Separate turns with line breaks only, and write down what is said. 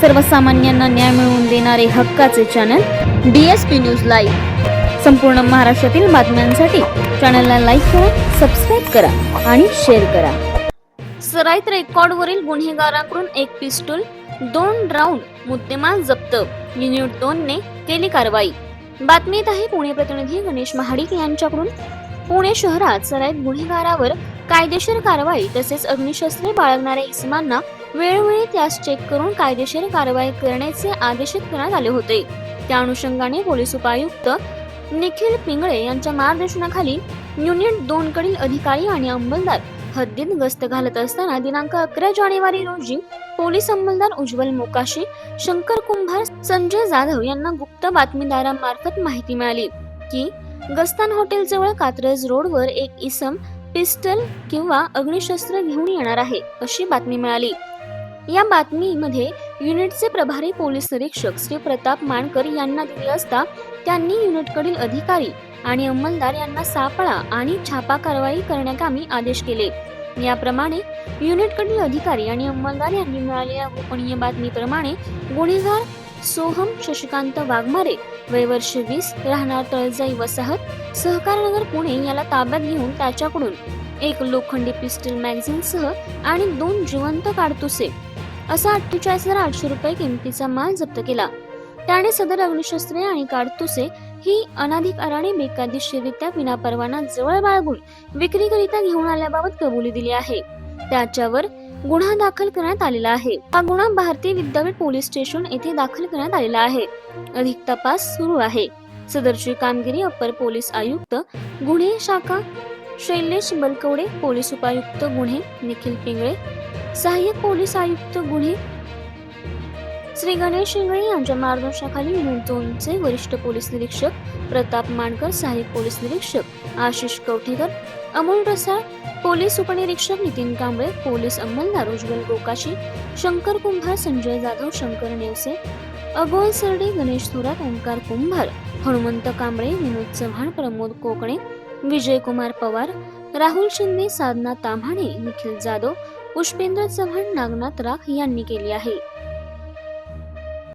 सर्वसामान्यांना न्याय मिळवून देणारे हक्काचे channel D S P news live संपूर्ण महाराष्ट्रातील बातम्यांसाठी चॅनलला लाईक करा सबस्क्राईब करा आणि शेअर करा. सराईत रेकॉर्डवरील गुन्हेगाराकडून एक पिस्टूल दोन राऊंड मुद्देमाल जप्त. युनिट दोन ने केली कारवाई. बातमीत आहे पुणे प्रतिनिधी गणेश महाडिक यांच्याकडून. पुणे शहरात सराईत गुन्हेगारावर कायदेशीर कारवाई तसेच अग्निशस्त्रे बाळगणाऱ्या इसमांना वेळोवेळी त्यास चेक करून कायदेशीर कारवाई करण्याचे आदेशित करण्यात आले होते. त्या अनुषंगाने पोलीस उपायुक्त निखिल पिंगळे यांच्या मार्गदर्शनाखाली युनिट दोन कडील अधिकारी आणि अंमलदार हद्दीत गस्त घालत असताना दिनांक अकरा जानेवारी रोजी पोलीस अंमलदार उज्ज्वल मोकाशी शंकर कुंभार संजय जाधव यांना गुप्त बातमीदारांमार्फत माहिती मिळाली की गस्तान हॉटेल जवळ कात्रज रोडवर एक इसम पिस्टल किंवा अग्निशस्त्र घेऊन येणार आहे अशी बातमी मिळाली. या बातमीमध्ये युनिटचे प्रभारी पोलीस निरीक्षक श्री प्रताप मानकर यांना दिली असता त्यांनी युनिटकडील अधिकारी आणि अंमलदार यांना सापळा आणि छापा कारवाई करण्याकामी आदेश केले. याप्रमाणे युनिटकडील अधिकारी आणि अंमलदार यांनी मिळालेल्या गोपनीय बातमीप्रमाणे गुन्हेगार सोहम शशिकांत वाघमारे वय वर्ष वीस राहणार तळजाई वसाहत सहकारनगर पुणे याला ताब्यात घेऊन त्याच्याकडून एक लोखंडी पिस्टल मॅगझिन सह आणि दोन जिवंत काडतुसे असा अठ्ठेचाळीस हजार आठशे रुपये किमतीचा माल जप्त केला. त्याने सदर अग्निशस्त्रे आणि काडतुसे ही अनाधिकाराने बेकायदेशीररित्या विनापरवाना जवळ बाळगून विक्रीकरिता घेऊन आल्याबाबत कबुली दिली आहे. त्याच्यावर गुन्हा दाखल करण्यात आलेला आहे. हा गुन्हा भारतीय विद्यापीठ पोलीस स्टेशन येथे दाखल करण्यात आलेला आहे. अधिक तपास सुरू आहे. सदरची कामगिरी अप्पर पोलीस आयुक्त गुन्हे शाखा शैलेश बलकवडे पोलीस उपायुक्त गुन्हे निखिल पिंगळे सहाय्यक पोलीस आयुक्त गुन्हे श्री गणेश शिंगळे यांच्या मार्गदर्शनाखाली दोनचे वरिष्ठ पोलीस निरीक्षक प्रताप मानकर सहाय्यक पोलीस निरीक्षक आशिष कवठेकर अमोल रसाळ पोलीस उपनिरीक्षक नितीन कांबळे पोलीस अंमलदार उज्ज्वल गोकाशी शंकर कुंभार संजय जाधव शंकर नेवसे अगोल सरडे गणेश थोरात ओंकार कुंभार हनुमंत कांबळे विनोद चव्हाण प्रमोद कोकणे विजयकुमार पवार राहुल शिंदे साधना ताम्हाणे निखिल जाधव पुष्पेंद्र चव्हाण नागनाथ राख यांनी केली आहे.